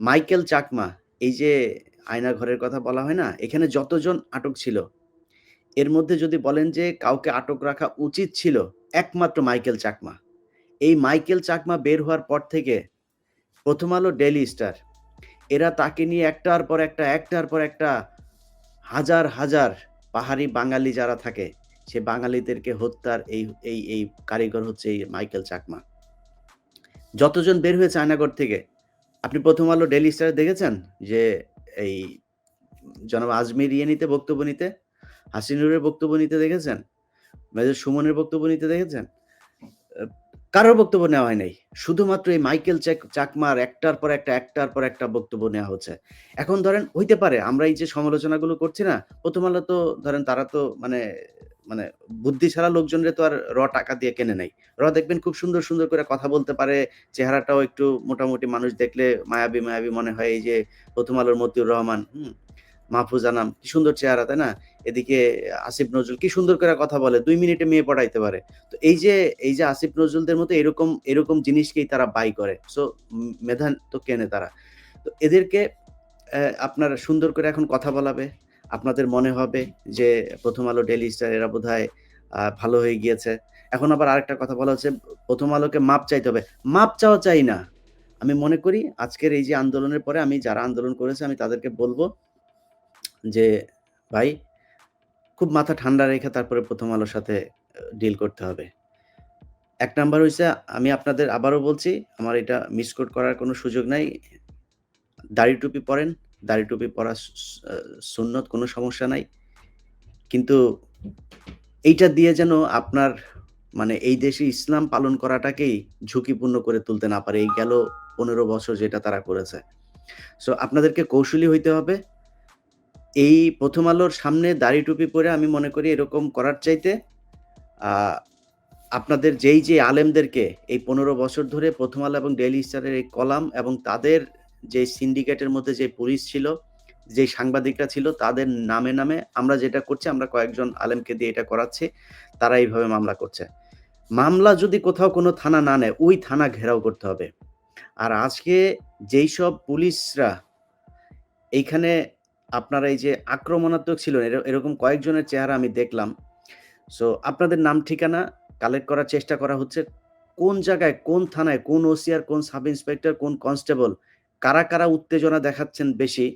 Michael Chakma এই যে আয়না ঘরের কথা বলা হয় না? এখানে যতজন আটক ছিল, এর মধ্যে যদি বলেন যে কাউকে আটক রাখা উচিত ছিল, একমাত্র মাইকেল চাকমা। এই মাইকেল চাকমা বের হওয়ার পর থেকে 'প্রথম আলো', 'ডেইলি স্টার' এরা তাকে নিয়ে একটার পর একটা, একটার পর একটা হাজার, হাজার পাহাড়ি বাঙালি যারা থাকে, সে বাঙালিদেরকে হত্যার এই এই এই কারিগর হচ্ছে এই মাইকেল চাকমা। যতজন বের হয়েছে আয়নাঘর থেকে, আপনি 'প্রথম আলো', ডেলি স্টার' দেখেছেন? যে এই জনাব আজমির ইয়ে নিতে বক্তব্য নিতে? হাসিনুরের বক্তব্য নিতে দেখেছেন? মেজর সুমনের বক্তব্য নিতে দেখেছেন? কারোর বক্তব্য নেওয়া হয় নাই। শুধুমাত্র এই মাইকেল চেক চাকমার একটার পর একটা, একটার পর একটা বক্তব্য নেওয়া হচ্ছে। এখন ধরেন হইতে পারে আমরা এই যে সমালোচনাগুলো করছি না, 'প্রথম আলো' তো ধরেন তারা তো মানে মানে বুদ্ধি ছাড়া লোকজনরে তো আর র টাকা দিয়ে কেনে নাই। র দেখবেন খুব সুন্দর, সুন্দর করে কথা বলতে পারে। চেহারাটাও একটু মোটামুটি মানুষ দেখলে মায়াবী, মায়াবী মনে হয়। এই যে 'প্রথম আলোর' মতিউর রহমান, হুম? মাহফুজ আনাম, কি সুন্দর চেহারা, তাই না? এদিকে আসিফ নজরুল কি সুন্দর করে কথা বলে। দুই মিনিটে মেয়ে পড়াইতে পারে। তো এই যে এই যে আসিফ নজরুলদের মতো এরকম এরকম জিনিসকেই তারা বাই করে। সো মেধান তো কেনে তারা। তো এদেরকে আপনার সুন্দর করে এখন কথা বলাবে। আপনাদের মনে হবে যে 'প্রথম আলো', ডেলি স্টার' এরা আ ভালো হয়ে গিয়েছে। এখন আবার আরেকটা কথা বলা হচ্ছে 'প্রথম আলোকে মাপ চাইতে হবে।' মাপ চাওয়া চাই না। আমি মনে করি আজকের এই যে আন্দোলনের পরে আমি যারা আন্দোলন করেছে আমি তাদেরকে বলব যে, "ভাই খুব মাথা ঠান্ডা রেখে তারপরে 'প্রথম আলোর' সাথে ডিল করতে হবে।" এক নাম্বার হয়েছে আমি আপনাদের আবারও বলছি, আমার এটা মিসকোট করার কোনো সুযোগ নাই। দাড়ি টুপি পড়েন, দাড়ি টুপি পরা সুন্নত কোনো সমস্যা নাই। কিন্তু এইটা দিয়ে যেন আপনার মানে এই দেশে ইসলাম পালন করাটাকেই ঝুঁকিপূর্ণ করে তুলতে না পারে। এই গেল ১৫ বছর যেটা তারা করেছে। সো আপনাদেরকে কৌশলী হইতে হবে। এই 'প্রথম আলোর' সামনে দাড়ি টুপি পরে আমি মনে করি এরকম করার চাইতে আপনাদের যেই, যে আলেমদেরকে এই ১৫ বছর ধরে 'প্রথম আলো' এবং 'ডেইলি স্টারের এই কলাম এবং তাদের যে সিন্ডিকেটের মধ্যে যে পুলিশ ছিল, যে সাংবাদিকরা ছিল তাদের নামে, নামে আমরা যেটা করছি আমরা কয়েকজন আলেমকে দিয়ে এটা করাচ্ছি। তারা এইভাবে মামলা করছে। মামলা যদি কোথাও কোনো থানা না নেয়, ওই থানা ঘেরাও করতে হবে। আর আজকে যেই সব পুলিশরা এইখানে আপনারা এই যে আক্রমণাত্মক ছিল এর এরকম কয়েকজনের চেহারা আমি দেখলাম। সো আপনাদের নাম ঠিকানা কালেক্ট করার চেষ্টা করা হচ্ছে। কোন জায়গায়, কোন থানায়, কোন ওসি আর কোন সাব ইন্সপেক্টর, কোন কনস্টেবল কারা, কারা উত্তেজনা দেখাচ্ছেন বেশি,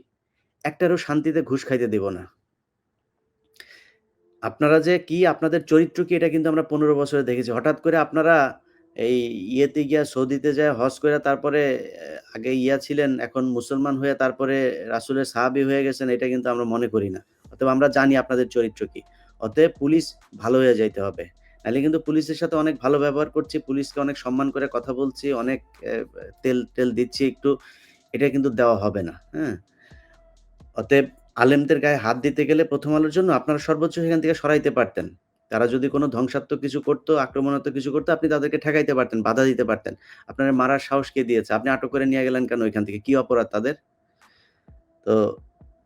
একটারও শান্তিতে ঘুষ খাইতে দিব না। আপনারা যে কি আপনাদের চরিত্র কি এটা কিন্তু আমরা ১৫ বছরে দেখেছি। হঠাৎ করে আপনারা এই ইয়েতে গিয়া সৌদিতে যায়া হজ কইরা তারপরে আগে ইয়া ছিলেন, এখন মুসলমান হয়ে তারপরে রাসূলের সাহাবি হয়ে গেছেন এটা কিন্তু আমরা মনে করি না। অতএব আমরা জানি আপনাদের চরিত্র কি। অতএব পুলিশ ভালো হয়ে যাইতে হবে। নাইলে কিন্তু পুলিশের সাথে অনেক ভালো ব্যবহার করছি, পুলিশকে অনেক সম্মান করে কথা বলছি, অনেক অ্যা তেল-টেল দিচ্ছি একটু। এটা কিন্তু দেওয়া হবে না। হ্যাঁ? অতএব আলেমদের গায়ে হাত দিতে গেলে 'প্রথম আলোর' জন্য আপনারা সর্বোচ্চ সেখান থেকে সরাইতে পারতেন। তারা যদি কোনো ধ্বংসাত্মক কিছু করতো আক্রমণাত্মক কিছু করতো আপনি তাদেরকে ঠেকাইতে পারতেন, বাধা দিতে পারতেন। আপনারে মারার সাহস কে দিয়েছে? আপনি আটক করে নিয়ে গেলেন কেন ওইখান থেকে? কি অপরাধ তাদের? তো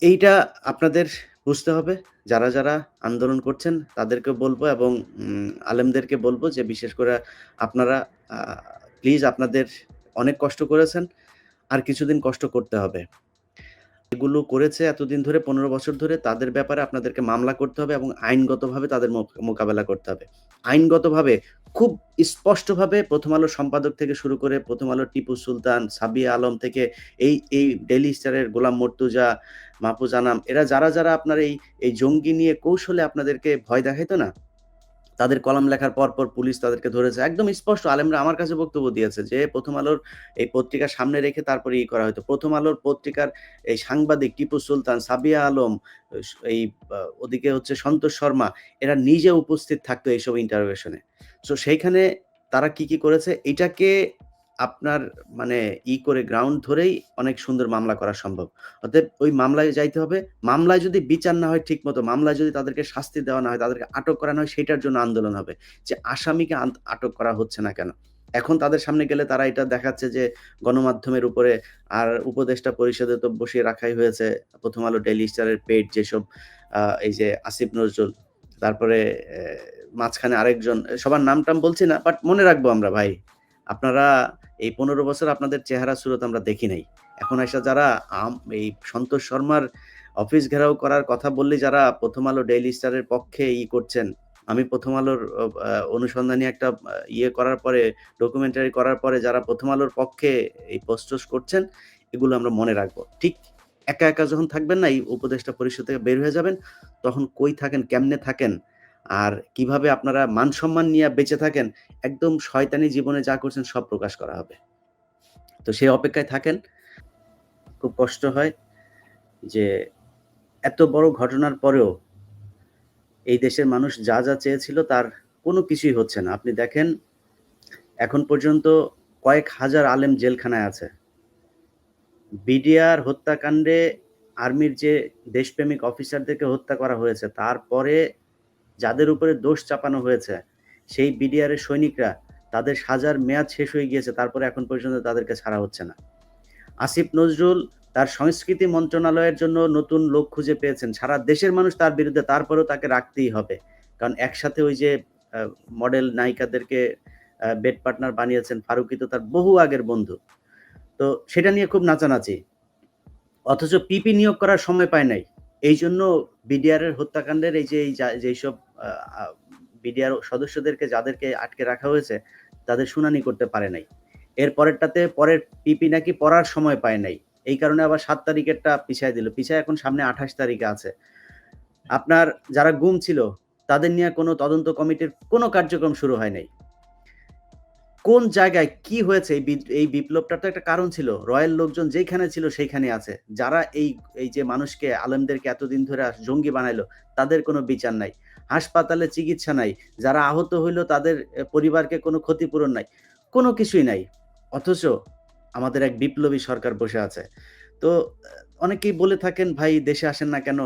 এইটা আপনাদের বুঝতে হবে। যারা, যারা আন্দোলন করছেন তাদেরকে বলব এবং আলেমদেরকে বলব যে বিশেষ করে আপনারা প্লিজ আপনাদের অনেক কষ্ট করেছেন। আর কিছুদিন কষ্ট করতে হবে। এগুলো করেছে এতদিন ধরে ১৫ বছর ধরে তাদের ব্যাপারে আপনাদেরকে মামলা করতে হবে এবং আইনগতভাবে তাদের মোকাবেলা করতে হবে। আইনগতভাবে খুব স্পষ্টভাবে 'প্রথম আলো সম্পাদক থেকে শুরু করে 'প্রথম আলো টিপু সুলতান, সাবিয়া আলম থেকে এই এই 'ডেইলি স্টারের' গোলাম মর্তুজা, মাহফুজ আনাম এরা যারা, যারা আপনার এই এই জঙ্গি নিয়ে কৌশলে আপনাদেরকে ভয় দেখাইতো না? তাদের কলাম লেখার পর, পর পুলিশ তাদেরকে ধরেছে। একদম স্পষ্ট আলেমরা আমার কাছে বক্তব্য দিয়েছে যে 'প্রথম আলোর' এই পত্রিকা সামনে রেখে তারপরে ই করা হয়তো। 'প্রথম আলোর' পত্রিকার এই সাংবাদিক টিপু সুলতান, সাবিয়া আলম, এই ওদিকে হচ্ছে সন্তোষ শর্মা এরা নিজে উপস্থিত থাকতো এইসব ইন্টারভিউশনে সো সেইখানে তারা কি, কি করেছে? এটাকে আপনার মানে ই করে গ্রাউন্ড ধরেই অনেক সুন্দর মামলা করা সম্ভব। অতএব ওই মামলায় যাইতে হবে। মামলায় যদি বিচার না হয় ঠিকমতো, মামলায় যদি তাদেরকে শাস্তি দেওয়া না হয়, তাদেরকে আটক করা না হয় সেটার জন্য আন্দোলন হবে। যে আসামিকে আটক করা হচ্ছে না কেন? এখন তাদের সামনে গেলে তারা এটা দেখাচ্ছে যে গণমাধ্যমের উপরে আর উপদেষ্টা পরিষদে তো বসিয়ে রাখাই হয়েছে। 'প্রথম আলো', 'ডেইলি স্টারের' পেইড যেসব এই যে আসিফ নজরুল, তারপরে মাঝখানে আরেকজন সবার নাম-টাম বলছি না। বাট মনে রাখব আমরা ভাই। আপনারা এই ১৫ বছর আপনাদের চেহারা সুরত আমরা দেখি নাই। এখন আইসা যারা এই সন্তোষ শর্মার অফিস ঘেরাও করার কথা বললে যারা 'প্রথম আলো ডেইলি স্টারের' পক্ষে ই করছেন, আমি 'প্রথম আলোর' অনুসন্ধানী একটা ইয়ে করার পরে ডকুমেন্টারি করার পরে যারা 'প্রথম আলোর' পক্ষে এই পোস্ট-টোস্ট করছেন, এগুলো আমরা মনে রাখব। ঠিক একা, একা যখন থাকবেন না এই উপদেষ্টা পরিষদ থেকে বের হয়ে যাবেন, তখন কই থাকেন, কেমনে থাকেন, আর কীভাবে আপনারা মান-সম্মান নিয়ে বেঁচে থাকেন, একদম শয়তানি জীবনে যা করছেন সব প্রকাশ করা হবে। তো সেই অপেক্ষায় থাকেন। খুব কষ্ট হয় যে এত বড় ঘটনার পরেও এই দেশের মানুষ যা, যা চেয়েছিল তার কোনো কিছুই হচ্ছে না। আপনি দেখেন এখন পর্যন্ত কয়েক হাজার আলেম জেলখানায় আছে। বিডিআর হত্যাকাণ্ডে আর্মির যে দেশপ্রেমিক অফিসারদেরকে হত্যা করা হয়েছে, তারপরে যাদের উপরে দোষ চাপানো হয়েছে, সেই বিডিআর এর সৈনিকরা তাদের সাজার মেয়াদ শেষ হয়ে গিয়েছে, তারপরে এখন পর্যন্ত তাদেরকে ছাড়া হচ্ছে না। আসিফ নজরুল তার সংস্কৃতি মন্ত্রণালয়ের জন্য নতুন লোক খুঁজে পেয়েছেন। সারা দেশের মানুষ তার বিরুদ্ধে, তারপরেও তাকে রাখতেই হবে। কারণ একসাথে ওই যে মডেল নায়িকাদেরকে বেড পার্টনার বানিয়েছেন, ফারুকী তো তার বহু আগের বন্ধু। তো সেটা নিয়ে খুব নাচানাচি। অথচ পিপি নিয়োগ করার সময় পায় নাই। এইজন্য বিডিআর এর হত্যাকাণ্ডের এই যে এই যা যেইসব আ আ বিডিআর সদস্যদেরকে যাদেরকে আটকে রাখা হয়েছে, তাদের শুনানি করতে পারে নাই। এর পরেরটাতে পরের পিপি নাকি পড়ার সময় পায় নাই। এই কারণে আবার ৭ তারিখেরটা পিছায় দিল। পিছায় এখন সামনে ২৮ তারিখে আছে। আপনার যারা গুম ছিল, তাদের নিয়ে কোনো তদন্ত কমিটির কোনো কার্যক্রম শুরু হয় নাই। কোন জায়গায় কি হয়েছে এই এই বিপ্লবটার তো একটা কারণ ছিল। রয়্যাল লোকজন যেইখানে ছিল সেইখানে আছে। যারা এই এই যে মানুষকে আলেমদেরকে এতদিন ধরে জঙ্গি বানাইলো, তাদের কোনো বিচার নাই। হাসপাতালে চিকিৎসা নাই। যারা আহত হইল তাদের পরিবারকে কোনো ক্ষতিপূরণ নাই। কোনো কিছুই নাই। অথচ আমাদের এক বিপ্লবী সরকার বসে আছে। তো অনেকেই বলে থাকেন, "ভাই দেশে আসেন না কেন?"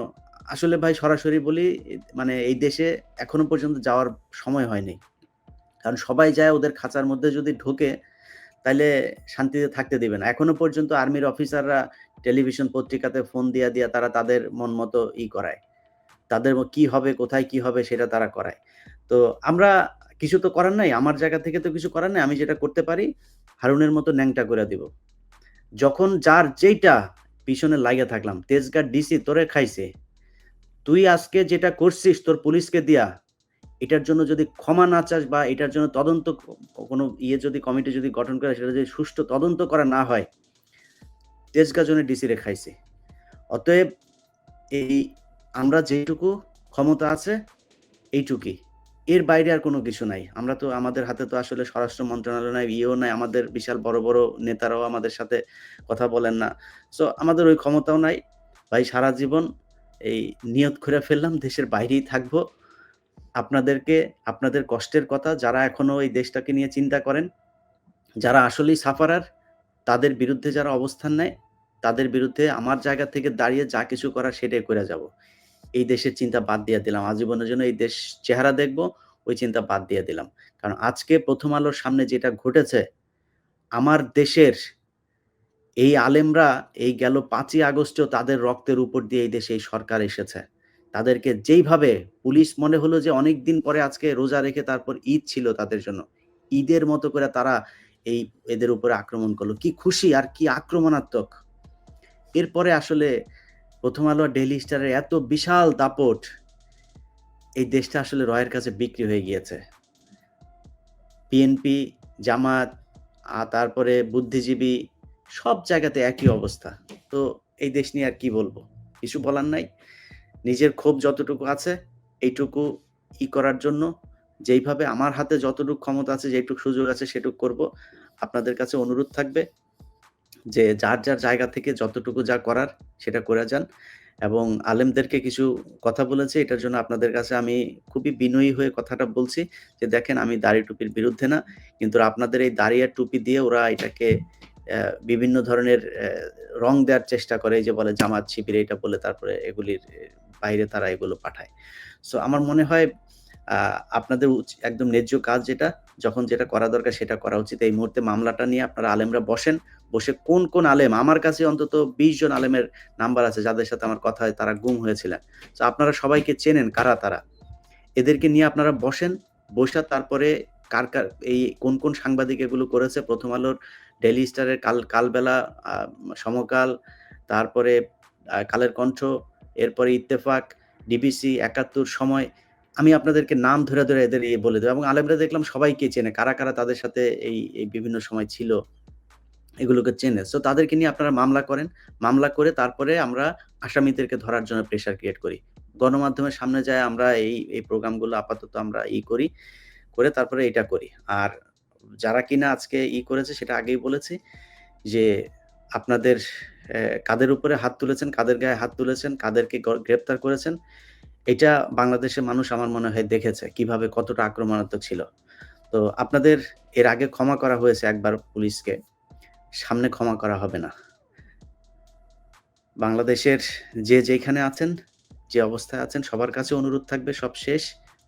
আসলে ভাই সরাসরি বলি মানে এই দেশে এখনও পর্যন্ত যাওয়ার সময় হয়নি। কারণ সবাই যায় ওদের খাঁচার মধ্যে যদি ঢোকে, তাহলে শান্তিতে থাকতে দিবে না। এখনও পর্যন্ত আর্মির অফিসাররা টেলিভিশন পত্রিকাতে ফোন দিয়া, দিয়া তারা তাদের মন মতো ই করায়। তাদের কি হবে, কোথায় কি হবে সেটা তারা করায়। তো আমরা কিছু তো করার নাই। আমার জায়গা থেকে তো কিছু করার নাই। আমি যেটা করতে পারি, হারুনের মতো ন্যাংটা করে দিব। যখন যার যেইটা পিছনে লাইগা থাকলাম, তেজগাঁর ডিসি তোরে খাইছে। তুই আজকে যেটা করছিস তোর পুলিশকে দিয়া, এটার জন্য যদি ক্ষমা না চাস বা এটার জন্য তদন্ত কোনো ইয়ে যদি কমিটি যদি গঠন করে সেটা যদি সুষ্ঠু তদন্ত করা না হয়, তেজগাঁ জোনের ডিসিরে খাইছে। অতএব এই আমরা যেটুকু ক্ষমতা আছে, এইটুকুই। এর বাইরে আর কোনো কিছু নাই। আমরা তো আমাদের হাতে তো আসলে স্বরাষ্ট্র মন্ত্রণালয় নাই, ইয়েও নাই। আমাদের বিশাল বড়, বড় নেতারাও আমাদের সাথে কথা বলেন না। সো আমাদের ওই ক্ষমতাও নাই। ভাই সারা জীবন এই নিয়ত কইরা ফেললাম দেশের বাইরেই থাকব। আপনাদেরকে আপনাদের কষ্টের কথা যারা এখনও এই দেশটাকে নিয়ে চিন্তা করেন, যারা আসলেই সাফারার, তাদের বিরুদ্ধে যারা অবস্থান নেয়, তাদের বিরুদ্ধে আমার জায়গা থেকে দাঁড়িয়ে যা কিছু করার সেটাই করে যাব এই দেশের চিন্তা বাদ দিয়ে দিলাম। আজীবনের জন্য এই দেশ চেহারা দেখব, ওই চিন্তা বাদ দিয়ে দিলাম। কারণ আজকে 'প্রথম আলোর' সামনে যেটা ঘটেছে, আমার দেশের এই আলেমরা এই গেল পাঁচই আগস্টেও তাদের রক্তের উপর দিয়ে এই দেশে এই সরকার এসেছে। তাদেরকে যেইভাবে পুলিশ মনে হলো যে অনেকদিন পরে আজকে রোজা রেখে তারপর ঈদ ছিল তাদের জন্য। ঈদের মতো করে তারা এই এদের উপরে আক্রমণ করল। কি খুশি আর কি আক্রমণাত্মক। এরপরে আসলে 'প্রথম আলো' 'ডেইলি স্টারের' এত বিশাল দাপট, এই দেশটা আসলে রয়ের কাছে বিক্রি হয়ে গিয়েছে। বিএনপি, জামাত, আর তারপরে বুদ্ধিজীবী সব জায়গাতে একই অবস্থা। তো এই দেশ নিয়ে আর কি বলব? কিছু বলার নাই। নিজের ক্ষোভ যতটুকু আছে, এইটুকু ই করার জন্য যেইভাবে আমার হাতে যতটুকু ক্ষমতা আছে, যেটুক সুযোগ আছে সেটুক করব। আপনাদের কাছে অনুরোধ থাকবে যে যার, যার জায়গা থেকে যতটুকু যা করার সেটা করে যান। এবং আলেমদেরকে কিছু কথা বলেছি, এটার জন্য আপনাদের কাছে আমি খুবই বিনয়ী হয়ে কথাটা বলছি যে, "দেখেন আমি দাড়ি টুপির বিরুদ্ধে না। কিন্তু আপনাদের এই দাড়ি আর টুপি দিয়ে ওরা এটাকে বিভিন্ন ধরনের রং দেওয়ার চেষ্টা করে। যে বলে জামাত, শিবির এটা বলে তারপরে এগুলির বাইরে তারা এগুলো পাঠায়।" সো আমার মনে হয় আপনাদের একদম ন্যায্য কাজ যেটা, যখন যেটা করা দরকার সেটা করা উচিত। এই মুহূর্তে মামলাটা নিয়ে আপনারা আলেমরা বসেন। বসে কোন, কোন আলেম আমার কাছে অন্তত ২০ জন আলেমের নাম্বার আছে যাদের সাথে আমার কথা হয় তারা গুম হয়েছিলেন। তো আপনারা সবাইকে চেনেন কারা তারা। এদেরকে নিয়ে আপনারা বসেন। বইসা তারপরে কার, কার এই কোন, কোন সাংবাদিক এগুলো করেছে 'প্রথম আলোর' ডেইলি স্টারের কাল কালবেলা, সমকাল, তারপরে কালের কণ্ঠ, এরপরে ইত্তেফাক, ডিবিসি, একাত্তর, সময়। আমি আপনাদেরকে নাম ধরে, ধরে এদের ইয়ে বলে দেবো এবং আলেমরা দেখলাম সবাইকে চেনে। কারা, কারা তাদের সাথে এই, এই বিভিন্ন সময় ছিল, এগুলোকে চেনে। সো তাদেরকে নিয়ে আপনারা মামলা করেন। মামলা করে তারপরে আমরা আসামিদেরকে ধরার জন্য প্রেশার ক্রিয়েট করি। গণমাধ্যমের সামনে যায় আমরা এই, এই প্রোগ্রামগুলো আপাতত আমরা ই করি। করে তারপরে এটা করি। আর যারা কিনা আজকে ই করেছে সেটা আগেই বলেছি যে আপনাদের কাদের উপরে হাত তুলেছেন, কাদের গায়ে হাত তুলেছেন, কাদেরকে গ্রেপ্তার করেছেন। এটা বাংলাদেশের মানুষ আমার মনে হয় দেখেছে কীভাবে কতটা আক্রমণাত্মক ছিল। তো আপনাদের এর আগে ক্ষমা করা হয়েছে একবার পুলিশকে। সামনে ক্ষমা করা হবে না। বাংলাদেশের যে যেইখানে আছেন, যে অবস্থায় আছেন সবার কাছে অনুরোধ থাকবে সব শেষ।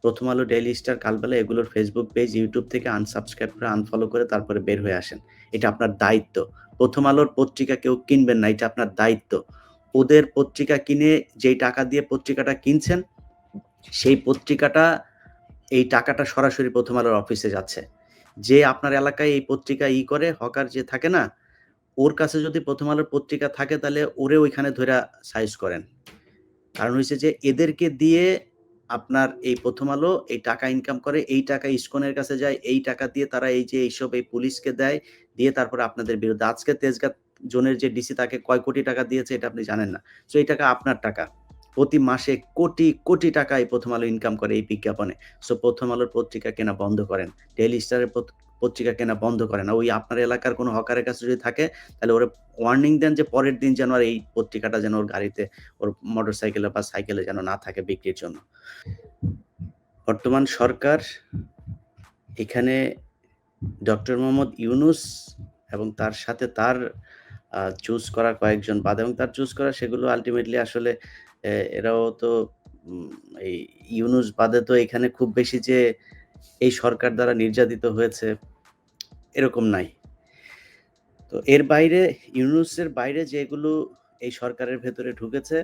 'প্রথম আলো', 'ডেইলি স্টার', 'কালবেলা' এগুলোর ফেসবুক পেজ, ইউটিউব থেকে আনসাবস্ক্রাইব করে আনফলো করে তারপরে বের হয়ে আসেন। এটা আপনার দায়িত্ব। 'প্রথম আলোর' পত্রিকা কেউ কিনবেন না। এটা আপনার দায়িত্ব। ওদের পত্রিকা কিনে যেই টাকা দিয়ে পত্রিকাটা কিনছেন, সেই পত্রিকাটা এই টাকাটা সরাসরি 'প্রথম আলোর' অফিসে যাচ্ছে। যে আপনার এলাকায় এই পত্রিকা ই করে হকার যে থাকে না? ওর কাছে যদি 'প্রথম আলোর' পত্রিকা থাকে তাহলে ওরে ওইখানে ধইরা সাইজ করেন। কারণ হইছে যে এদেরকে দিয়ে আপনার এই 'প্রথম আলো' এই টাকা ইনকাম করে। এই টাকা ইস্কনের কাছে যায়। এই টাকা দিয়ে তারা এই যে এইসব এই পুলিশকে দেয়। দিয়ে তারপরে আপনাদের বিরুদ্ধে আজকে তেজগাঁ জোনের যে ডিসি তাকে কয় কোটি টাকা দিয়েছে এটা আপনি জানেন না। সো এই টাকা আপনার টাকা। প্রতি মাসে কোটি, কোটি টাকা এই 'প্রথম আলো' ইনকাম করে এই বিজ্ঞাপনে। সো 'প্রথম আলোর' পত্রিকা কেনা বন্ধ করেন। 'ডেইলি স্টারের' পত পত্রিকা কেনা বন্ধ করেন। ওই আপনার এলাকার কোনো হকারের কাছে যদি থাকে তাহলে ওরে ওয়ার্নিং দেন যে পরের দিন যেন আর এই পত্রিকাটা যেন ওর গাড়িতে, ওর মোটর সাইকেলে বা সাইকেলে যেন না থাকে বিক্রির জন্য। বর্তমান সরকার এখানে ডক্টর মোহাম্মদ ইউনুস এবং তার সাথে তার চুজ করা কয়েকজন বাদ এবং তার চুজ করা সেগুলো আল্টিমেটলি আসলে এরাও তো এই ইউনুস বাদে তো এখানে খুব বেশি যে এই সরকার দ্বারা নির্যাতিত হয়েছে, এরকম নাই। তো এর বাইরে ইউনুসের বাইরে যেগুলো এই সরকারের ভেতরে ঢুকেছে,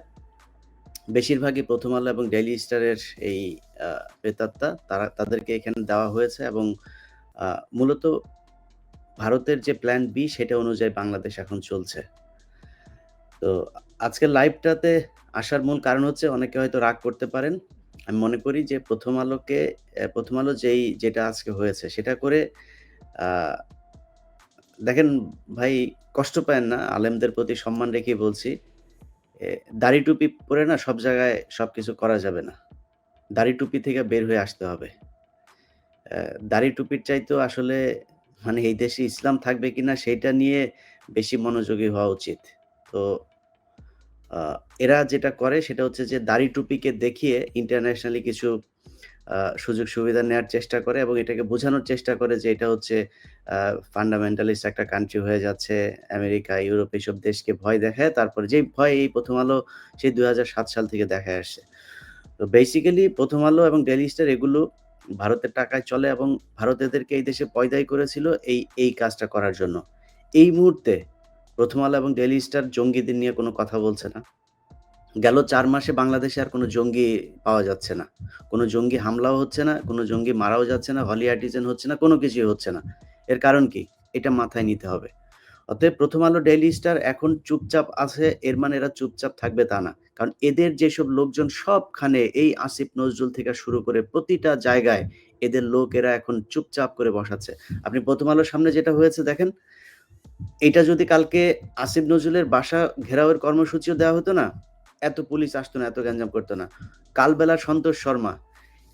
বেশিরভাগই 'প্রথম আলো' এবং 'ডেইলি স্টারের' এই প্রেতাত্মা তারা তাদেরকে এখানে দেওয়া হয়েছে এবং মূলত ভারতের যে প্ল্যান বি সেটা অনুযায়ী বাংলাদেশ এখন চলছে। তো আজকের লাইভটাতে আসার মূল কারণ হচ্ছে অনেকে হয়তো রাগ করতে পারেন। আমি মনে করি যে 'প্রথম আলোকে' 'প্রথম আলো' যেই, যেটা আজকে হয়েছে সেটা করে দেখেন ভাই কষ্ট পায়েন না। আলেমদের প্রতি সম্মান রেখেই বলছি। দাড়ি টুপি পরে না সব জায়গায় সবকিছু করা যাবে না। দাড়ি টুপি থেকে বের হয়ে আসতে হবে। দাড়ি টুপির চাইতেও আসলে মানে এই দেশে ইসলাম থাকবে কিনা সেটা নিয়ে বেশি মনোযোগী হওয়া উচিত। তো এরা যেটা করে সেটা হচ্ছে যে দাড়ি টুপিকে দেখিয়ে ইন্টারন্যাশনালি কিছু সুযোগ সুবিধা নেওয়ার চেষ্টা করে এবং এটাকে বোঝানোর চেষ্টা করে যে এটা হচ্ছে ফান্ডামেন্টালিস্ট একটা কান্ট্রি হয়ে যাচ্ছে। আমেরিকা, ইউরোপ এসব দেশকে ভয় দেখায়। তারপরে যেই ভয় এই 'প্রথম আলো' সেই ২০০৭ সাল থেকে দেখায় আসছে। তো বেসিক্যালি 'প্রথম আলো' এবং 'ডেইলি স্টার' এগুলো ভারতের টাকায় চলে এবং ভারত এদেরকে এই দেশে পয়দাই করেছিল এই, এই কাজটা করার জন্য। এই মুহূর্তে 'প্রথম আলো' এবং ডেলি স্টার' জঙ্গিদের নিয়ে কোনো কথা বলছে না। গেল চার মাসে বাংলাদেশে আর কোনো জঙ্গি পাওয়া যাচ্ছে না। কোনো জঙ্গি হামলাও হচ্ছে না, কোনো জঙ্গি মারাও যাচ্ছে না, হলি আর্টিজান হচ্ছে না, কোনো কিছুই হচ্ছে না। এর কারণ কি? এটা মাথায় নিতে হবে। অতএব 'প্রথম আলো', 'ডেইলি স্টার' এখন চুপচাপ আছে এর মানে এরা চুপচাপ থাকবে তা না। কারণ এদের যেসব লোকজন সবখানে এই আসিফ নজরুল থেকে শুরু করে প্রতিটা জায়গায় এদের লোক এরা এখন চুপচাপ করে বসাচ্ছে। আপনি 'প্রথম আলোর' সামনে যেটা হয়েছে দেখেন। এটা যদি কালকে আসিফ নজরুলের বাসা ঘেরাওয়ের কর্মসূচিও দেওয়া হতো না, এত পুলিশ আসতো না, এত গ্যাঞ্জাম করতো না। কালবেলা সন্তোষ শর্মা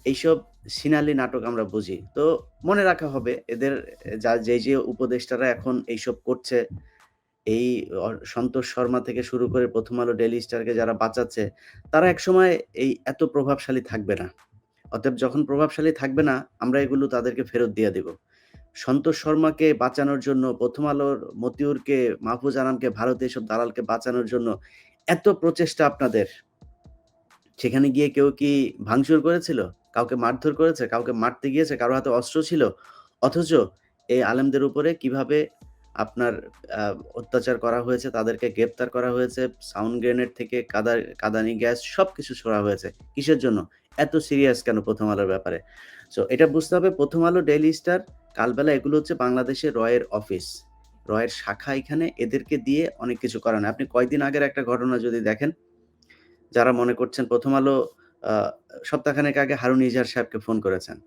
এইসব সিনালি নাটক আমরা বুঝি। তো মনে রাখা হবে এদের যা যে, যে উপদেষ্টারা এখন এইসব করছে, এই সন্তোষ শর্মা থেকে শুরু করে 'প্রথম আলো', ডেলি স্টার'কে যারা বাঁচাচ্ছে, তারা একসময় এই এত প্রভাবশালী থাকবে না। অতএব যখন প্রভাবশালী থাকবে না, আমরা এগুলো তাদেরকে ফেরত দিয়ে দিব। সন্তোষ শর্মাকে বাঁচানোর জন্য 'প্রথম আলোর' মতিউরকে, মাহফুজ আনামকে, ভারতে এসব দালালকে বাঁচানোর জন্য এত প্রচেষ্টা আপনাদের। সেখানে গিয়ে কেউ কি ভাঙচুর করেছিল? কাউকে মারধর করেছে? কাউকে মারতে গিয়েছে? কারও হাতে অস্ত্র ছিল? অথচ এই আলেমদের উপরে কীভাবে আপনার অত্যাচার করা হয়েছে, তাদেরকে গ্রেপ্তার করা হয়েছে, সাউন্ড গ্রেনেড থেকে কাদা কাদানি গ্যাস সব কিছু ছোড়া হয়েছে। কিসের জন্য? এত সিরিয়াস কেন 'প্রথম আলোর' ব্যাপারে? সো এটা বুঝতে হবে 'প্রথম আলো', 'ডেইলি স্টার', কালবেলা এগুলো হচ্ছে বাংলাদেশের রয়ের অফিস। রয়ের শাখা এখানে এদেরকে দিয়ে অনেক কিছু করানো। আপনি কয়েকদিন আগের একটা ঘটনা যদি দেখেন, যারা মনে করছেন 'প্রথম আলো' সপ্তাহখানেক আগে হারুন ইজার সাহেবকে ফোন করেছেন।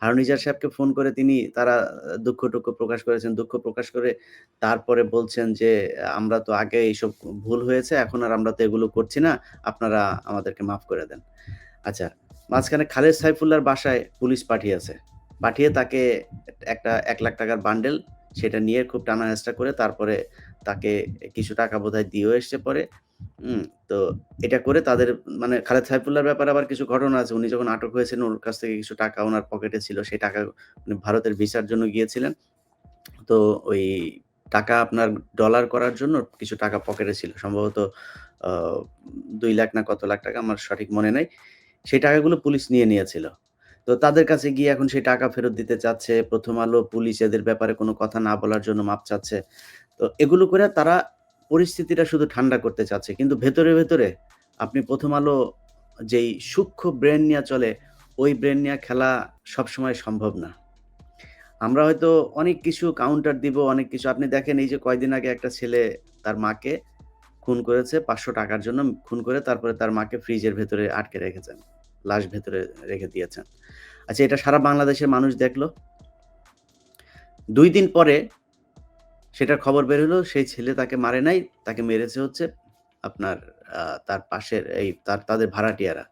হারুন ইজার সাহেবকে ফোন করে তিনি তারা দুঃখ-টুখ্য প্রকাশ করেছেন। দুঃখ প্রকাশ করে তারপরে বলছেন যে, "আমরা তো আগে এইসব ভুল হয়েছে, এখন আর আমরা তো এগুলো করছি না। আপনারা আমাদেরকে মাফ করে দেন।" আচ্ছা, মাঝখানে খালেদ সাইফুল্লার বাসায় পুলিশ পাঠিয়েছে। পাঠিয়ে তাকে একটা এক লাখ টাকার বান্ডেল সেটা নিয়ে খুব টানা-হেঁচড়া করে তারপরে তাকে কিছু টাকা বোধহয় দিয়েও এসছে পরে। হুম? তো এটা করে তাদের মানে খালেদ সাইফুল্লাহর ব্যাপারে আবার কিছু ঘটনা আছে। উনি যখন আটক হয়েছিলেন ওর কাছ থেকে কিছু টাকা ওনার পকেটে ছিল। সেই টাকা উনি ভারতের ভিসার জন্য গিয়েছিলেন। তো ওই টাকা আপনার ডলার করার জন্য কিছু টাকা পকেটে ছিল। সম্ভবত দুই লাখ না কত লাখ টাকা, আমার সঠিক মনে নাই। সেই টাকাগুলো পুলিশ নিয়ে নিয়েছিল। তো তাদের কাছে গিয়ে এখন সেই টাকা ফেরত দিতে চাচ্ছে। 'প্রথম আলো' পুলিশ এদের ব্যাপারে কোনো কথা না বলার জন্য মাপ চাচ্ছে। তো এগুলো করে তারা পরিস্থিতিটা শুধু ঠান্ডা করতে চাচ্ছে। কিন্তু ভেতরে, ভেতরে আপনি 'প্রথম আলো' যেই সূক্ষ্ম ব্রেন নিয়ে চলে, ওই ব্রেন নিয়ে খেলা সবসময় সম্ভব না। আমরা হয়তো অনেক কিছু কাউন্টার দিব, অনেক কিছু আপনি দেখেন এই যে কয়দিন আগে একটা ছেলে তার মাকে খুন করেছে পাঁচশো টাকার জন্য খুন করে তারপরে তার মাকে ফ্রিজের ভেতরে আটকে রেখেছেন। লাশ ভেতরে রেখে দিয়েছেন। আচ্ছা এটা সারা বাংলাদেশের মানুষ দেখল। দুই দিন পরে সেটার খবর বের হলো সেই ছেলে তাকে মারে নাই, তাকে মেরেছে হচ্ছে আপনার তার পাশের এই তার তাদের ভাড়াটিয়ারা।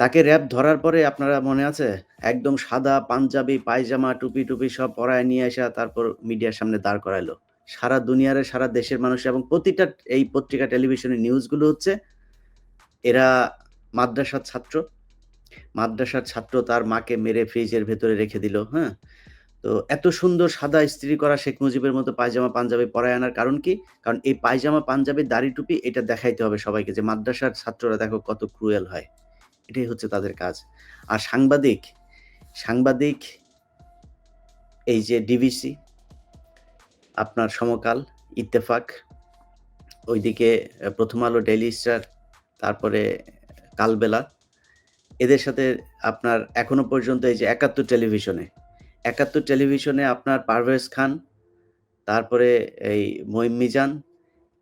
তাকে র‍্যাব ধরার পরে আপনারা মনে আছে? একদম সাদা পাঞ্জাবি, পায়জামা, টুপি-টুপি সব পরায় নিয়ে আইসা তারপর মিডিয়ার সামনে দাঁড় করাইলো। সারা দুনিয়ারে সারা দেশের মানুষ এবং প্রতিটা এই পত্রিকা টেলিভিশনের নিউজগুলো হচ্ছে এরা মাদ্রাসার ছাত্র। মাদ্রাসার ছাত্র তার মাকে মেরে ফ্রিজের ভেতরে রেখে দিল, হ্যাঁ? তো এত সুন্দর সাদা ইস্ত্রি করা শেখ মুজিবের মতো পায়জামা পাঞ্জাবি পরায় আনার কারণ কি? কারণ এই পায়জামা, পাঞ্জাবি, দাড়ি, টুপি এটা দেখাইতে হবে সবাইকে যে মাদ্রাসার ছাত্ররা দেখো কত ক্রুয়েল হয়। এটাই হচ্ছে তাদের কাজ। আর সাংবাদিক, সাংবাদিক এই যে ডিবিসি, আপনার সমকাল, ইত্তেফাক, ওইদিকে 'প্রথম আলো', 'ডেইলি স্টার' তারপরে 'কালবেলা' এদের সাথে আপনার এখনও পর্যন্ত এই যে ৭১ টেলিভিশনে, ৭১ টেলিভিশনে আপনার পারভেজ খান, তারপরে এই মঈন মিজান,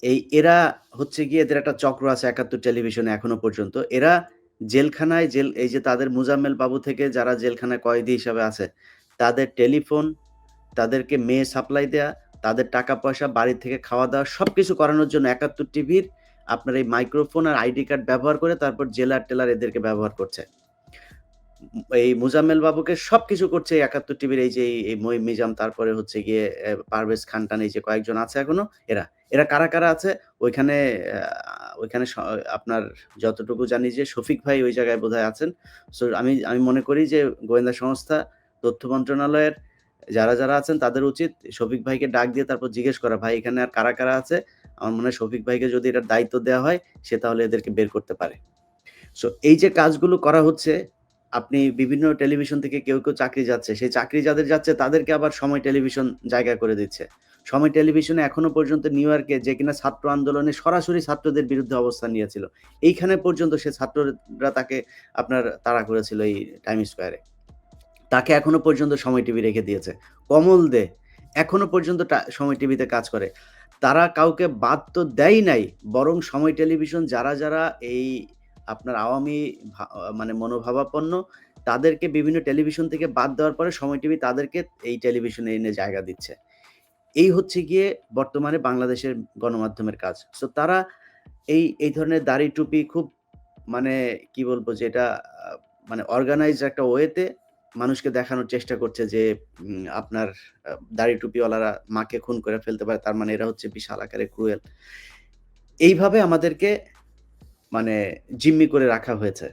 এই এরা হচ্ছে গিয়ে এদের একটা চক্র আছে ৭১ টেলিভিশনে এখনও পর্যন্ত। এরা জেলখানায় জেল এই যে তাদের মোজাম্মেল বাবু থেকে যারা জেলখানায় কয়েদি হিসাবে আছে, তাদের টেলিফোন, তাদেরকে মেয়ে সাপ্লাই দেয়া, তাদের টাকা-পয়সা, বাড়ি থেকে খাওয়া-দাওয়া সব কিছু করানোর জন্য ৭১ টিভির আপনার এই মাইক্রোফোন আর আইডি কার্ড ব্যবহার করে তারপর জেলার-টেলার এদেরকে ব্যবহার করছে। এই মুজাম্মেল বাবুকে সবকিছু করছে একাত্তর টিভির এই যে এই মিজান তারপরে হচ্ছে গিয়ে পারভেজ খান-টান এই যে কয়েকজন আছে এখনও এরা। এরা কারা, কারা আছে? ওইখানে ওইখানে আপনার যতটুকু জানি যে শফিক ভাই ওই জায়গায় বোধহয় আছেন। সো আমি আমি মনে করি যে গোয়েন্দা সংস্থা, তথ্য মন্ত্রণালয়ের যারা, যারা আছেন তাদের উচিত শফিক ভাইকে ডাক দিয়ে তারপর জিজ্ঞেস করা, "ভাই এখানে আর কারা, কারা আছে?" আমার মনে হয় শফিক ভাইকে যদি এটার দায়িত্ব দেওয়া হয়, সে তাহলে এদেরকে বের করতে পারে। সো এই যে কাজগুলো করা হচ্ছে, আপনি বিভিন্ন টেলিভিশন থেকে কেউ, কেউ চাকরি যাচ্ছে। সেই চাকরি যাদের যাচ্ছে তাদেরকে আবার সময় টেলিভিশন জায়গা করে দিচ্ছে। সময় টেলিভিশনে এখনও পর্যন্ত নিউ ইয়র্কে যে কিনা ছাত্র আন্দোলনে সরাসরি ছাত্রদের বিরুদ্ধে অবস্থান নিয়েছিল। এইখানে পর্যন্ত সে ছাত্ররা তাকে আপনার তাড়া করেছিল এই টাইম স্কোয়ারে তাকে এখনও পর্যন্ত সময় টিভি রেখে দিয়েছে। কমল দে এখনও পর্যন্ত সময় টিভিতে কাজ করে। তারা কাউকে বাদ তো দেয় নাই। বরং সময় টেলিভিশন যারা, যারা এই আপনার আওয়ামী মানে মনোভাবাপন্ন তাদেরকে বিভিন্ন টেলিভিশন থেকে বাদ দেওয়ার পরে সময় টিভি তাদেরকে এই টেলিভিশনে এনে জায়গা দিচ্ছে। এই হচ্ছে গিয়ে বর্তমানে বাংলাদেশের গণমাধ্যমের কাজ। সো তারা এই, এই ধরনের দাড়ি টুপি খুব মানে কি বলব যে এটা মানে অর্গানাইজড একটা ওয়েতে মানুষকে দেখানোর চেষ্টা করছে যে আপনার দাড়ি টুপিওয়ালারা মাকে খুন করে ফেলতে পারে। তার মানে এরা হচ্ছে বিশাল আকারে ক্রুয়েল। এইভাবে আমাদেরকে মানে জিম্মি করে রাখা হয়েছে।